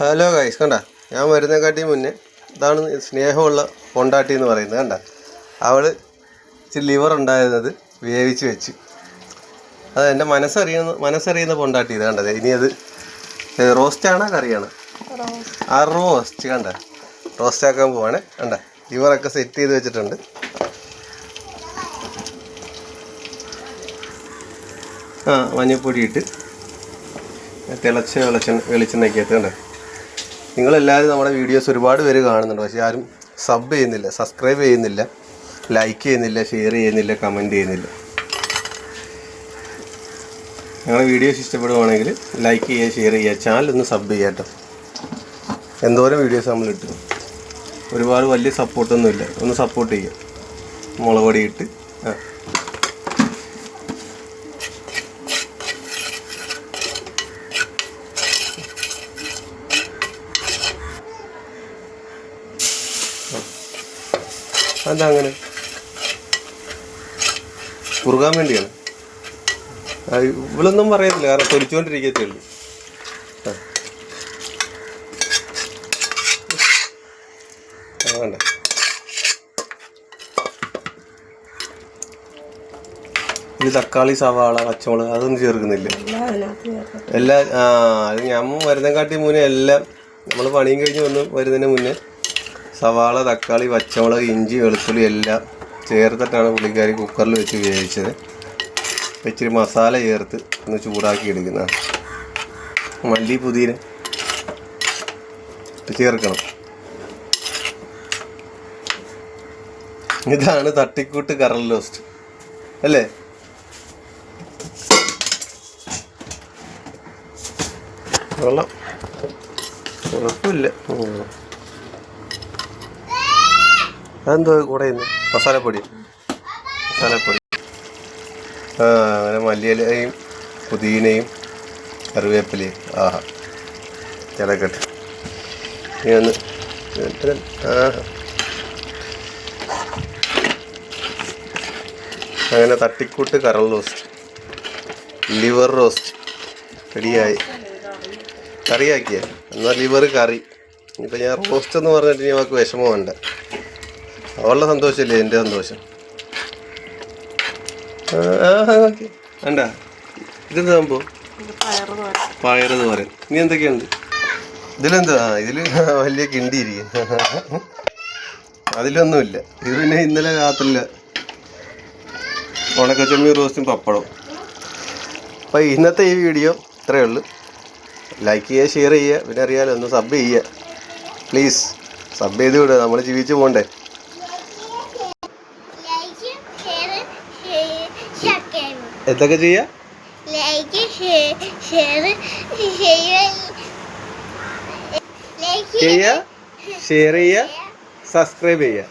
Hello guys കണ്ട? ഞാൻ വരുന്നേക്കാട്ടി മുന്നേ ഇതാണ് സ്നേഹമുള്ള പൊണ്ടാട്ടി എന്ന് പറയുന്നത് കണ്ട? അവൾ ഇച്ചിരി ലിവർ ഉണ്ടായിരുന്നത് വേവിച്ച് വെച്ച്. അത് എന്റെ മനസ്സറിയുന്ന മനസ്സറിയുന്ന പൊണ്ടാട്ടി ഇത് കണ്ടത് ഇനി അത് റോസ്റ്റാണോ കറിയാണോ? ആ റോസ്റ്റ് കണ്ട? റോസ്റ്റ് ആക്കാൻ പോവാണ് കണ്ട? ലിവറൊക്കെ സെറ്റ് ചെയ്ത് വെച്ചിട്ടുണ്ട്. ആ മഞ്ഞപ്പൊടിയിട്ട് ഇട്ട് തിളച്ച വെളിച്ചെണ്ണ വെളിച്ചെണ്ണയ്ക്കകത്ത് കണ്ടേ? നിങ്ങളെല്ലാവരും നമ്മുടെ വീഡിയോസ് ഒരുപാട് പേര് കാണുന്നുണ്ട്. പക്ഷേ ആരും സബ് ചെയ്യുന്നില്ല സബ്സ്ക്രൈബ് ചെയ്യുന്നില്ല ലൈക്ക് ചെയ്യുന്നില്ല ഷെയർ ചെയ്യുന്നില്ല കമന്റ് ചെയ്യുന്നില്ല. ഞങ്ങളുടെ വീഡിയോസ് ഇഷ്ടപ്പെടുവാണെങ്കിൽ ലൈക്ക് ചെയ്യുക ഷെയർ ചെയ്യുക ചാനൽ ഒന്ന് സബ് ചെയ്യുക കേട്ടോ. എന്തോരം വീഡിയോസ് നമ്മൾ ഇട്ടു. ഒരുപാട് വലിയ സപ്പോർട്ടൊന്നുമില്ല ഒന്ന് സപ്പോർട്ട് ചെയ്യുക. മുളക് ഇട്ട്. ആ. അതെന്താ അങ്ങനെ കുറുകാൻ വേണ്ടിയാണ്. ഇവളൊന്നും പറയത്തില്ല കാരണം പൊരിച്ചുകൊണ്ടിരിക്കത്തേ ഉള്ളൂ. വേണ്ട. ഇത് തക്കാളി സവാള പച്ചമുളക് അതൊന്നും ചേർക്കുന്നില്ല. എല്ലാ ആ അത് ഞമ്മ വരുന്നേക്കാട്ടി മുന്നേ എല്ലാം നമ്മൾ പണിയും കഴിഞ്ഞ് വന്ന് വരുന്നതിന് മുന്നേ സവാള തക്കാളി പച്ചമുളക് ഇഞ്ചി വെളുത്തുള്ളി എല്ലാം ചേർത്തിട്ടാണ് പുള്ളിക്കാരി കുക്കറിൽ വെച്ച് വേവിച്ചത്. ഇച്ചിരി മസാല ചേർത്ത് ഒന്ന് ചൂടാക്കി എടുക്കുന്നതാണ് മല്ലി പുതിന ചേർക്കണം. ഇതാണ് തട്ടിക്കൂട്ട് കറൽ ലോസ്റ്റ് അല്ലേ? കൊള്ളാം കുഴപ്പമില്ല. അതെന്തോ കൂടെ ഇന്ന്? മസാലപ്പൊടി. മസാലപ്പൊടി. അങ്ങനെ മല്ലിയിലയും പുതിനയും കറിവേപ്പിലയും. ആഹാ. കിടക്കട്ടെ ഇനി ഒന്ന് അങ്ങനെ തട്ടിക്കൂട്ട് കറൽ റോസ്റ്റ്. Liver roast. റെഡിയായി. കറിയാക്കിയ. എന്നാൽ ലിവർ കറി. ഇനിയിപ്പോൾ ഞാൻ റോസ്റ്റ് എന്ന് പറഞ്ഞിട്ട് ഇനി വിഷമമുണ്ട് അവളുടെ സന്തോഷമില്ലേ? എന്റെ സന്തോഷം. വേണ്ട. ഇതെന്താ സംഭവം? പയറ് തോരൻ. ഇനി എന്തൊക്കെയുണ്ട്? ഇതിലെന്താ? ഇതിൽ ഇതിൽ വലിയ കിണ്ടി ഇരിക്കും അതിലൊന്നുമില്ല. ഇത് പിന്നെ ഇന്നലെ രാത്രിയില്ല ഉണക്കച്ചമ്മി റോസ്റ്റും പപ്പടവും. അപ്പോൾ ഇന്നത്തെ ഈ വീഡിയോ ഇത്രയേ ഉള്ളൂ. ലൈക്ക് ചെയ്യുക ഷെയർ ചെയ്യുക പിന്നെ അറിയാലോ ഒന്ന് സബ് ചെയ്യുക. പ്ലീസ് സബ് ചെയ്ത് വിടുക. നമ്മൾ ജീവിച്ചു പോകണ്ടേ ലൈക്ക് ഷെയർ സബ്സ്ക്രൈബ് എന്തൊക്കെ ചെയ്യുക ലൈക്ക് ഷെയർ ചെയ്യുക ഷെയർ ചെയ്യുക സബ്സ്ക്രൈബ് ചെയ്യുക